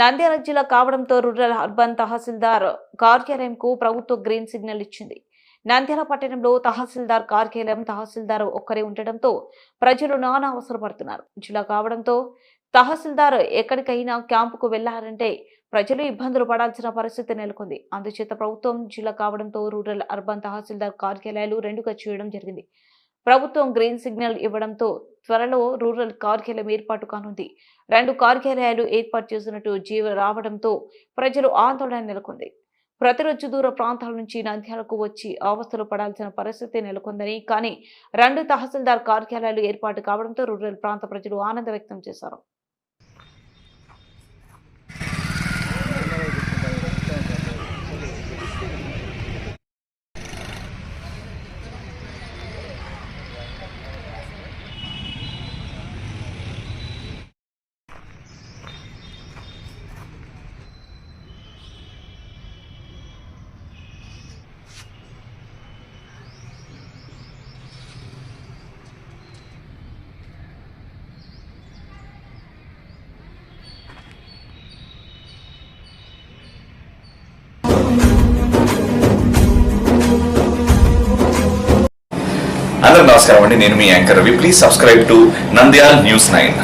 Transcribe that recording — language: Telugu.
నంద్యాల జిల్లా కావడంతో రూరల్ అర్బన్ తహసీల్దార్ కార్యాలయంకు ప్రభుత్వ గ్రీన్ సిగ్నల్ ఇచ్చింది. నంద్యాల పట్టణంలో తహసీల్దార్ కార్యాలయం తహసీల్దార్ ఒక్కరే ఉండటంతో ప్రజలు నానా అవసరపడుతున్నారు. జిల్లా కావడంతో తహసీల్దార్ ఎక్కడికైనా క్యాంపుకు వెళ్ళారంటే ప్రజలు ఇబ్బందులు పడాల్సిన పరిస్థితి నెలకొంది. అందుచేత ప్రభుత్వం జిల్లా కావడంతో రూరల్ అర్బన్ తహసీల్దార్ కార్యాలయాలు రెండుగా చేయడం జరిగింది. ప్రభుత్వం గ్రీన్ సిగ్నల్ ఇవ్వడంతో త్వరలో రూరల్ కార్యాలయం ఏర్పాటు కానుంది. రెండు కార్యాలయాలు ఏర్పాటు చేసినట్టు జీవ రావడంతో ప్రజలు ఆందోళన నెలకొంది. ప్రతిరోజు దూర ప్రాంతాల నుంచి నంద్యాలకు వచ్చి అవస్థలు పడాల్సిన పరిస్థితి నెలకొందని కానీ రెండు తహసీల్దార్ కార్యాలయాలు ఏర్పాటు కావడంతో రూరల్ ప్రాంత ప్రజలు ఆనందం వ్యక్తం చేశారు. అందరూ నమస్కారం అండి. నేను మీ anchor Ravi. Please subscribe to Nandyal news nine